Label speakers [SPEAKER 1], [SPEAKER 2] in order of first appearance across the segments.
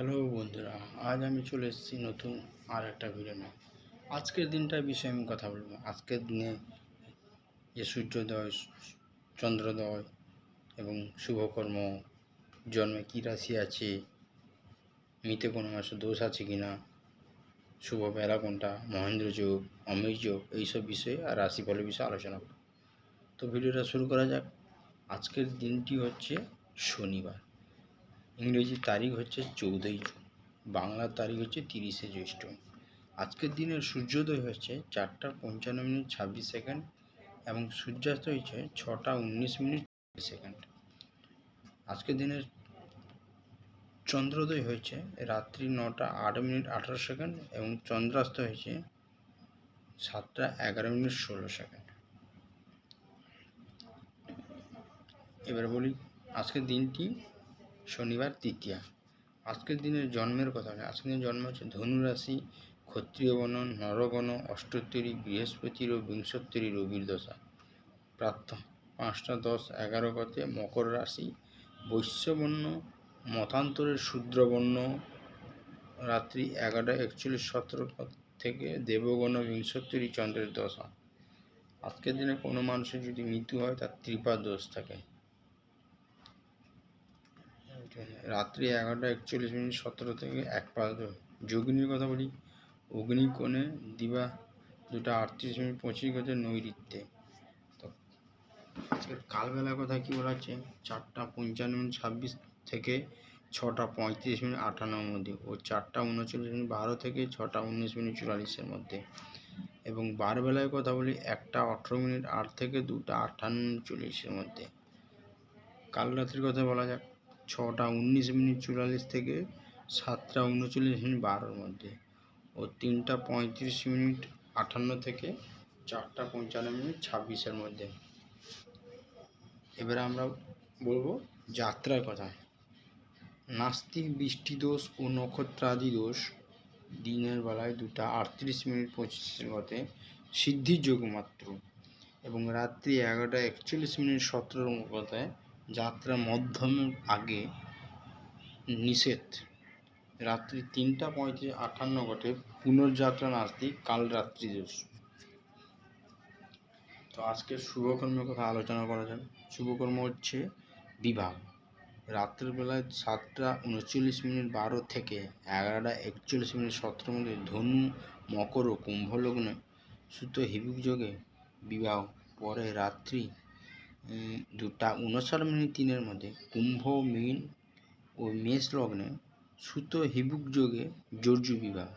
[SPEAKER 1] Hello বন্ধুরা, আজ আমি চলে এসেছি নতুন আর একটা ভিডিও নিয়ে। আজকের দিনটার বিষয়ে আমি কথা বলব। আজকের দিনে যে সূর্যোদয়, চন্দ্রোদয় এবং শুভকর্ম, জন্মে কী রাশি আছে, মিতে কোনো মাসে দোষ আছে কি না শুভ বেলা কোনটা, মহেন্দ্র যোগ অমির যোগ, এইসব বিষয়ে আর রাশিফলের বিষয়ে আলোচনা করব। তো ভিডিওটা শুরু করা যাক। আজকের দিনটি হচ্ছে শনিবার। ইংরেজি তারিখ হচ্ছে চৌদ্দই জুন, বাংলার তারিখ হচ্ছে তিরিশে জ্যৈষ্ঠ। আজকের দিনের সূর্যোদয় হচ্ছে চারটা পঞ্চান্ন মিনিট ছাব্বিশ সেকেন্ড এবং সূর্যাস্ত হয়েছে ছটা উনিশ মিনিট সেকেন্ড। আজকের দিনের চন্দ্রোদয় হয়েছে রাত্রি নটা আট মিনিট আঠারো সেকেন্ড এবং চন্দ্রাস্ত হয়েছে সাতটা এগারো মিনিট ষোলো সেকেন্ড। এবার বলি আজকের দিনটি শনিবার তৃতীয়া। আজকের দিনের জন্মের কথা আজকের দিনের জন্ম হচ্ছে ধনুরাশি, ক্ষত্রিয় বন নরগণ অষ্টোত্তরী বৃহস্পতির ও বিংশোত্তরী রবির দশা। প্রাপ্ত পাঁচটা দশ এগারো পথে মকর রাশি বৈশ্যবর্ণ মতান্তরের শূদ্রবর্ণ রাত্রি এগারোটা একচল্লিশ সতেরো পথ থেকে দেবগণ বিংশোত্তরী চন্দ্রের দশা। আজকের দিনে কোনো মানুষের যদি মৃত্যু হয়, তার ত্রিপা দোষ থাকে। রাত্রি এগারোটা একচল্লিশ মিনিট সতেরো থেকে এক পাঁচ যোগিনীর কথা বলি। অগ্নিকোণে দিবা দুটা আটত্রিশ মিনিট পঁচিশ গতে নৈরিত্যে তো আজকের কালবেলার কথা কী বলা হচ্ছে? চারটা পঞ্চান্ন মিনিট ছাব্বিশ থেকে ছটা পঁয়ত্রিশ মিনিট আটান্নর মধ্যে ও চারটা উনচল্লিশ মিনিট বারো থেকে ছটা উনিশ মিনিট চুয়াল্লিশের মধ্যে। এবং বারবেলায় কথা বলি, একটা আঠেরো মিনিট আট থেকে দুটা আটান্ন চল্লিশের মধ্যে। কাল রাত্রির কথা বলা যাক। ছটা উনিশ মিনিট চুয়াল্লিশ থেকে সাতটা উনচল্লিশ মিনিট বারোর মধ্যে ও তিনটা পঁয়ত্রিশ মিনিট আটান্ন থেকে চারটা পঞ্চান্ন মিনিট ছাব্বিশের মধ্যে। এবারে আমরা বলব যাত্রার কথা। নাস্তিক বৃষ্টি দোষ ও নক্ষত্রাদি দোষ দিনের বেলায় দুটা আটত্রিশ মিনিট পঁচিশের মধ্যে সিদ্ধির যোগ মাত্র এবং রাত্রি এগারোটা একচল্লিশ মিনিট সতেরোর মধ্যে যাত্রা মধ্যমের আগে নিষেধ। রাত্রি তিনটা পঁয়ত্রিশ, আটান্ন ঘটে পুনর্যাত্রা নাস্তি কাল রাত্রি দোষ তো আজকে শুভকর্মের কথা আলোচনা করা যাক। শুভকর্ম হচ্ছে বিবাহ রাত্রের বেলায় সাতটা উনচল্লিশ মিনিট বারো থেকে এগারোটা একচল্লিশ মিনিট সতেরো মধ্যে ধনু, মকর ও কুম্ভ লগ্নে সুত হিবুক যোগে বিবাহ। পরে রাত্রি দুটা উনষাট মিনিট তিনের মধ্যে কুম্ভ, মীন ও মেষ লগ্নে সুত হিবুক যোগে জর্জু বিবাহ।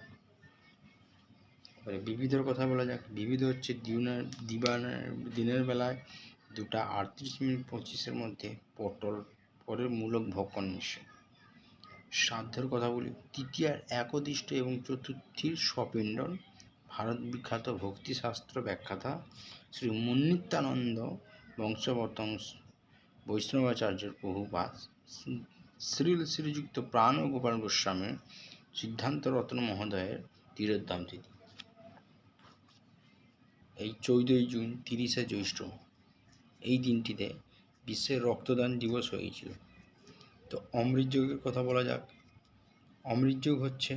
[SPEAKER 1] বিবিধর কথা বলা যাক। বিবিধ হচ্ছে দিনের দিবানের, দিনের বেলায় দুটা আটত্রিশ মিনিট পঁচিশের মধ্যে পটল, পরের মূলক ভক্ষণ নিশ্চয়। শ্রাদ্ধের কথা বলি, তৃতীয়ার একদিষ্ট এবং চতুর্থীর স্বপিণ্ডন, ভারত বিখ্যাত ভক্তিশাস্ত্র ব্যাখ্যাতা শ্রী মুন্নিত্যানন্দ বংশবতংশ বৈষ্ণবাচার্যের বহুপাত শ্রীল শ্রীযুক্ত প্রাণ ও গোপাল গোস্বামীর সিদ্ধান্ত রত্ন মহোদয়ের তীরোদ্দাম তিথি। এই চৌদ্দই জুন তিরিশে জ্যৈষ্ঠ, এই দিনটিতে বিশ্বের রক্তদান দিবস হয়েছিল। তো অমৃত যোগের কথা বলা যাক। অমৃত যোগ হচ্ছে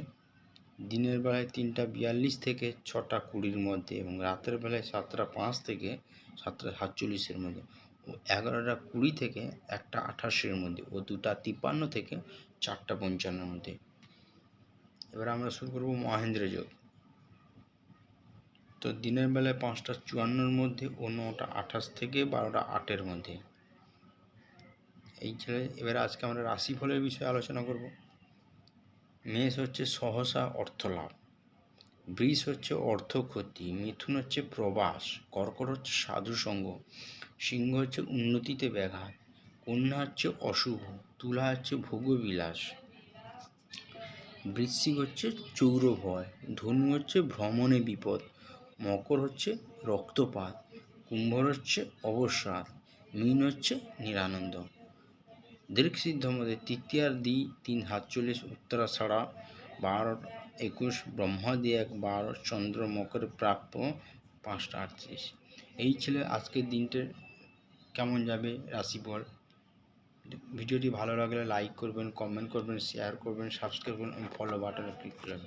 [SPEAKER 1] দিনের বেলায় তিনটা বিয়াল্লিশ থেকে ছটা কুড়ির মধ্যে এবং রাতের বেলায় সাতটা পাঁচ থেকে সাতটা সাতচল্লিশের মধ্যে। ও এগারোটা কুড়ি থেকে একটা আঠাশের মধ্যে ও দুটা তিপ্পান্ন থেকে চারটা পঞ্চান্নর মধ্যে। এবার আমরা শুরু করব মহেন্দ্র যোগ। তো দিনের বেলায় পাঁচটা চুয়ান্নর মধ্যে ও নটা আঠাশ থেকে বারোটা আটের মধ্যে। এই ছেলে, এবার আজকে আমরা রাশিফলের বিষয়ে আলোচনা করব। মেষ হচ্ছে সহসা অর্থ লাভ বৃষ হচ্ছে অর্থ ক্ষতি মিথুন হচ্ছে প্রবাস, কর্কট হচ্ছে সাধু সঙ্গ সিংহ হচ্ছে উন্নতিতে ব্যাঘাত, কন্যা হচ্ছে অশুভ, তুলা হচ্ছে ভোগবিলাস। বৃশ্চিক হচ্ছে চৌর ভয় ধনু হচ্ছে ভ্রমণে বিপদ, মকর হচ্ছে রক্তপাত কুম্ভ হচ্ছে অবসাদ, মীন হচ্ছে নিরানন্দ। দীর্ঘ সিদ্ধ মধ্যে তৃতীয়ার দি তিন সাতচল্লিশ উত্তরা ছাড়া বারো একুশ ব্রহ্মাদি, এক বারো চন্দ্র মকর প্রাপ্য, পাঁচটা আটত্রিশ। এই ছেলে আজকের দিনটা। কেমন যাবে রাশিফল? ভিডিওটি ভালো লাগলে লাইক করবেন কমেন্ট করবেন শেয়ার করবেন সাবস্ক্রাইব করবেন এবং ফলো বাটনে ক্লিক করবেন